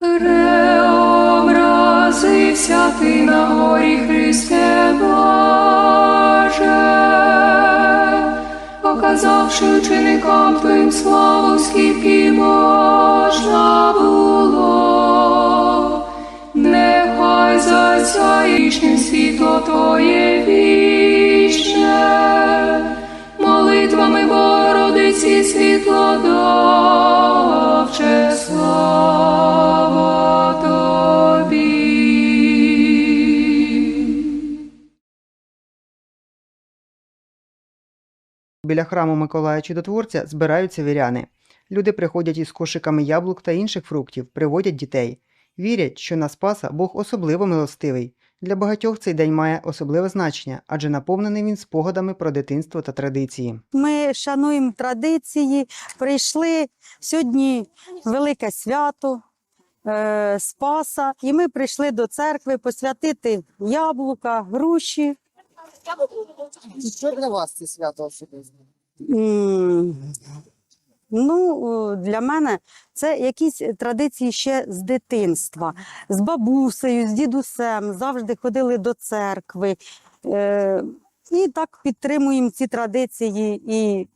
Преобразився ти на горі Христе Боже, показавши ученикам Твоїм славу, скільки можна було. Нехай засяєшнім світло Твоє вічне, молитвами Богородиці світло довче Біля храму Миколая Чудотворця збираються віряни. Люди приходять із кошиками яблук та інших фруктів, приводять дітей. Вірять, що на Спаса Бог особливо милостивий. Для багатьох цей день має особливе значення, адже наповнений він спогадами про дитинство та традиції. Ми шануємо традиції, прийшли сьогодні велике свято е, Спаса, і ми прийшли до церкви посвятити яблука, груші. Що для вас це свято особисто? Ну, для мене це якісь традиції ще з дитинства. З бабусею, з дідусем завжди ходили до церкви. Е, і так підтримуємо ці традиції і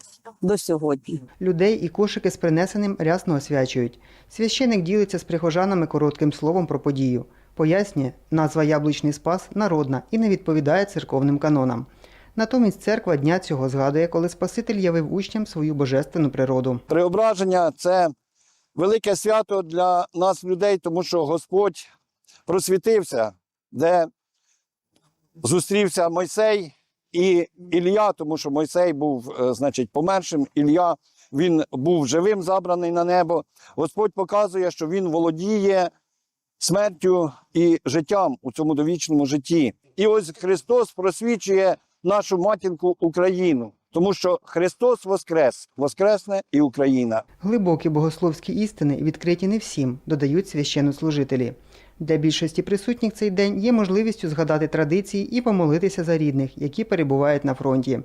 до сьогодні. Людей і кошики з принесеним рясно освячують. Священик ділиться з прихожанами коротким словом про подію. Пояснює, назва Яблучний Спас народна і не відповідає церковним канонам. Натомість церква дня цього згадує, коли Спаситель явив учням свою божественну природу. Преображення це велике свято для нас, людей, тому що Господь просвітився, де зустрівся Мойсей і Ілля, тому що Мойсей був, е, значить, помершим. Ілля він був живим, забраний на небо. Господь показує, що він володіє смертю і життям у цьому довічному житті. І ось Христос просвічує нашу матінку Україну, тому що Христос воскрес, воскресне і Україна. Глибокі богословські істини відкриті не всім, додають священнослужителі. Для більшості присутніх цей день є можливістю згадати традиції і помолитися за рідних, які перебувають на фронті.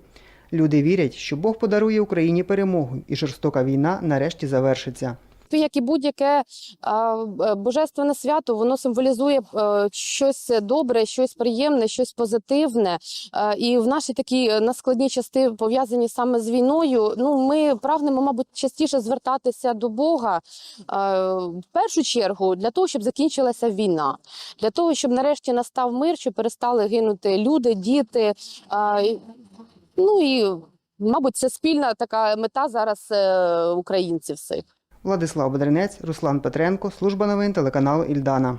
Люди вірять, що Бог подарує Україні перемогу, і жорстока війна нарешті завершиться. То, як і будь-яке е, божественне свято, воно символізує е, щось добре, щось приємне, щось позитивне. Е, І в наші такі наскладні части пов'язані саме з війною. Ну, ми прагнемо, мабуть, частіше звертатися до Бога в першу чергу для того, щоб закінчилася війна, для того, щоб нарешті настав мир, щоб перестали гинути люди, діти. Ну і мабуть, це спільна така мета зараз українців всіх. Владислав Бедренець, Руслан Петренко, служба новин телеканалу Ільдана.